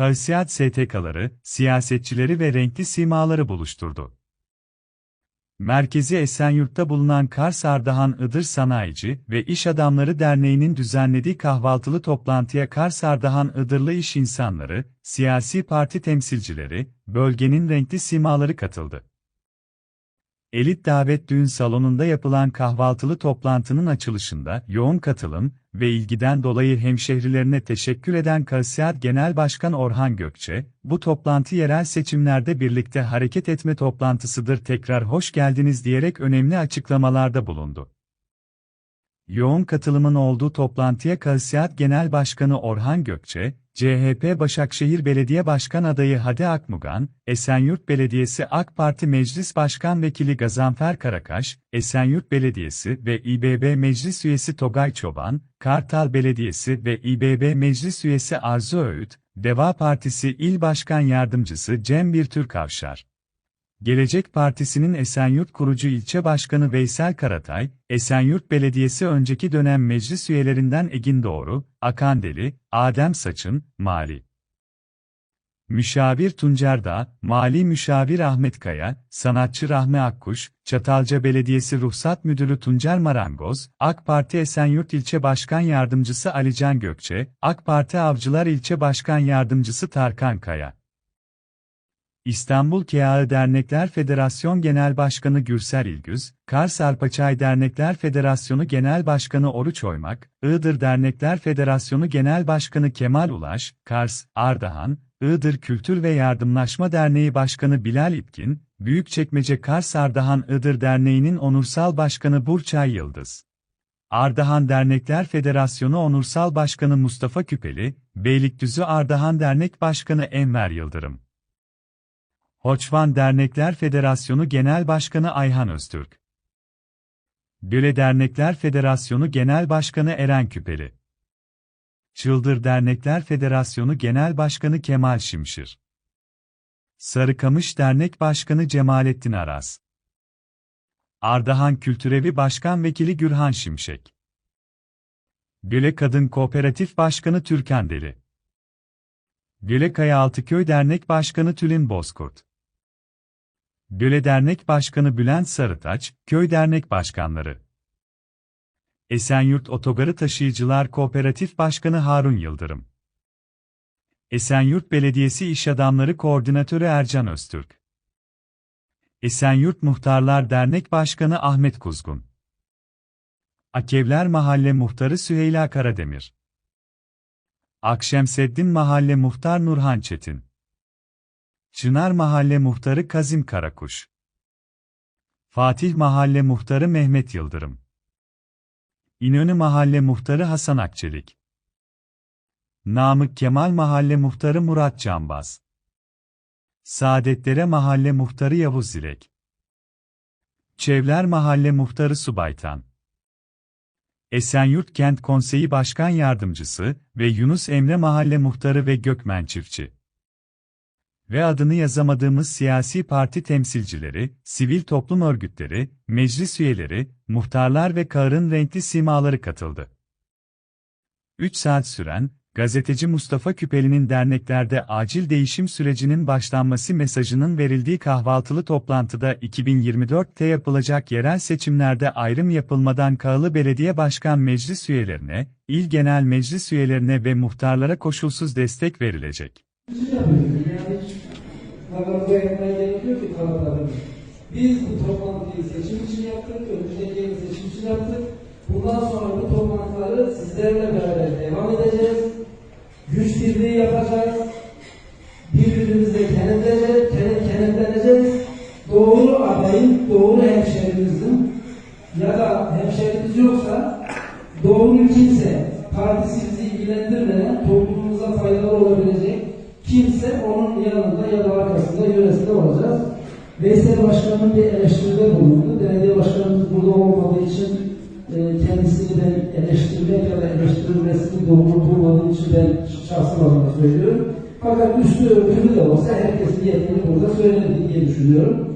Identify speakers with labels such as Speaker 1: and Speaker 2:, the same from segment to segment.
Speaker 1: Karsiyat STK'ları, siyasetçileri ve renkli simaları buluşturdu. Merkezi Esenyurt'ta bulunan Kars Ardahan Idır Sanayici ve İş Adamları Derneği'nin düzenlediği kahvaltılı toplantıya Kars Ardahan Idırlı iş insanları, siyasi parti temsilcileri, bölgenin renkli simaları katıldı. Elit Davet Düğün Salonu'nda yapılan kahvaltılı toplantının açılışında yoğun katılım ve ilgiden dolayı hemşehrilerine teşekkür eden Karsiyat Genel Başkan Orhan Gökçe, bu toplantı yerel seçimlerde birlikte hareket etme toplantısıdır tekrar hoş geldiniz diyerek önemli açıklamalarda bulundu. Yoğun katılımın olduğu toplantıya Karsiyat Genel Başkanı Orhan Gökçe, CHP Başakşehir Belediye Başkan adayı Hadi Akmugan, Esenyurt Belediyesi AK Parti Meclis Başkan Vekili Gazanfer Karakaş, Esenyurt Belediyesi ve İBB Meclis Üyesi Togay Çoban, Kartal Belediyesi ve İBB Meclis Üyesi Arzu Öğüt, Deva Partisi İl Başkan Yardımcısı Cem Birtürk Avşar, Gelecek Partisi'nin Esenyurt kurucu ilçe başkanı Veysel Karatay, Esenyurt Belediyesi önceki dönem meclis üyelerinden Egin Doğru, Akan Deli, Adem Saçın, Mali. Müşavir Tuncer Dağ, Mali Müşavir Ahmet Kaya, Sanatçı Rahmi Akkuş, Çatalca Belediyesi Ruhsat Müdürü Tuncer Marangoz, AK Parti Esenyurt İlçe Başkan Yardımcısı Alican Gökçe, AK Parti Avcılar İlçe Başkan Yardımcısı Tarkan Kaya. İstanbul Kağıt Dernekler Federasyon Genel Başkanı Gürsel İlgüz, Kars Arpaçay Dernekler Federasyonu Genel Başkanı Oruç Oymak, Iğdır Dernekler Federasyonu Genel Başkanı Kemal Ulaş, Kars, Ardahan, Iğdır Kültür ve Yardımlaşma Derneği Başkanı Bilal İpkin, Büyükçekmece Kars Ardahan Iğdır Derneği'nin Onursal Başkanı Burçay Yıldız. Ardahan Dernekler Federasyonu Onursal Başkanı Mustafa Küpeli, Beylikdüzü Ardahan Dernek Başkanı Enver Yıldırım. Hoçvan Dernekler Federasyonu Genel Başkanı Ayhan Öztürk. Göle Dernekler Federasyonu Genel Başkanı Eren Küpeli. Çıldır Dernekler Federasyonu Genel Başkanı Kemal Şimşir. Sarıkamış Dernek Başkanı Cemalettin Aras. Ardahan Kültürevi Başkan Vekili Gürhan Şimşek. Göle Kadın Kooperatif Başkanı Türkan Deli. Göle Kaya Altıköy Dernek Başkanı Tülin Bozkurt. Göle Dernek Başkanı Bülent Sarıtaç, Köy Dernek Başkanları. Esenyurt Otogarı Taşıyıcılar Kooperatif Başkanı Harun Yıldırım. Esenyurt Belediyesi İş Adamları Koordinatörü Ercan Öztürk. Esenyurt Muhtarlar Dernek Başkanı Ahmet Kuzgun. Akevler Mahalle Muhtarı Süheyla Karademir. Akşemseddin Mahalle Muhtar Nurhan Çetin. Çınar Mahalle Muhtarı Kazim Karakuş. Fatih Mahalle Muhtarı Mehmet Yıldırım. İnönü Mahalle Muhtarı Hasan Akçelik. Namık Kemal Mahalle Muhtarı Murat Canbaz. Saadetlere Mahalle Muhtarı Yavuz Zilek. Çevler Mahalle Muhtarı Subaytan. Esenyurt Kent Konseyi Başkan Yardımcısı ve Yunus Emre Mahalle Muhtarı ve Gökmen Çiftçi ve adını yazamadığımız siyasi parti temsilcileri, sivil toplum örgütleri, meclis üyeleri, muhtarlar ve kağırın renkli simaları katıldı. 3 saat süren, gazeteci Mustafa Küpeli'nin derneklerde acil değişim sürecinin başlanması mesajının verildiği kahvaltılı toplantıda 2024'te yapılacak yerel seçimlerde ayrım yapılmadan Kağılı Belediye Başkan Meclis üyelerine, il genel meclis üyelerine ve muhtarlara koşulsuz destek verilecek.
Speaker 2: Kafanıza yapmaya gerek yok ki kanıtlarını. Biz bu toplantıyı seçim için yaptık, önümüzdeki yıl seçim için yaptık. Bundan sonra bu toplantıları sizlerle beraber devam edeceğiz. Güç birliği yapacağız. Birbirimizle kenetleneceğiz, yöresinde olacağız. Veysel Başkan'ın bir eleştiride bulundu. Belediye Başkanımız burada olmadığı için e, kendisini ben eleştirmek ya da eleştirilmesini doğru bulmadığım için ben şahsım adına söylüyorum. Fakat üstü örtülü de olsa herkesin yerini burada söyledi diye düşünüyorum.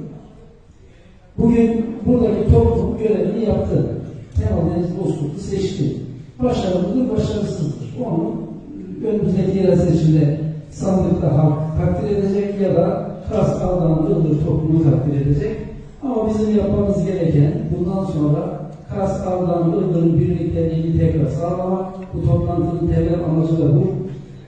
Speaker 2: Bugün buradaki toplum görevini yaptı. Kemal Deniz Bozkurt'u seçti. Başarılıdır, başarısızdır. Onu önümüzdeki yerel seçimde sandıkta halk takdir edecek ya da Ardahan Iğdır toplumu takdir edecek. Ama bizim yapmamız gereken bundan sonra Kars Ardahan Iğdır'ın birlikteliğini tekrar sağlamak. Bu toplantının temel amacı da bu.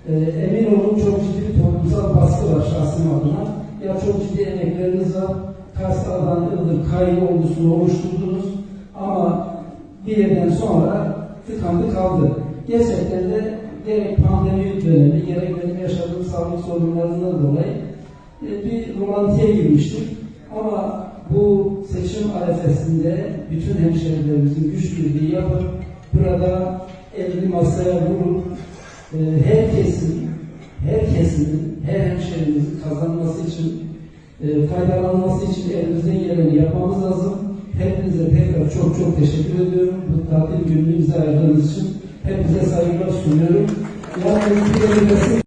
Speaker 2: Ee, emin olun çok ciddi bir toplumsal baskı var şahsım adına. Ya çok ciddi emekleriniz var. Kars Ardahan Iğdır kayı ordusunu oluşturdunuz. Ama bir yerden sonra tıkandı kaldı. Gerçekten de gerek pandemi dönemi, gerek benim yaşadığım sağlık sorunlarından dolayı bir romantiye girmiştik. Ama bu seçim arefesinde bütün hemşehrilerimizin güç birliği yapıp burada elini masaya vurup e, herkesin, herkesin, her hemşehrimizin kazanması için, e, faydalanması için elimizden geleni yapmamız lazım. Hepinize tekrar çok çok teşekkür ediyorum. Bu tatil gününü bize ayırdığınız için hepinize saygılar sunuyorum. Bir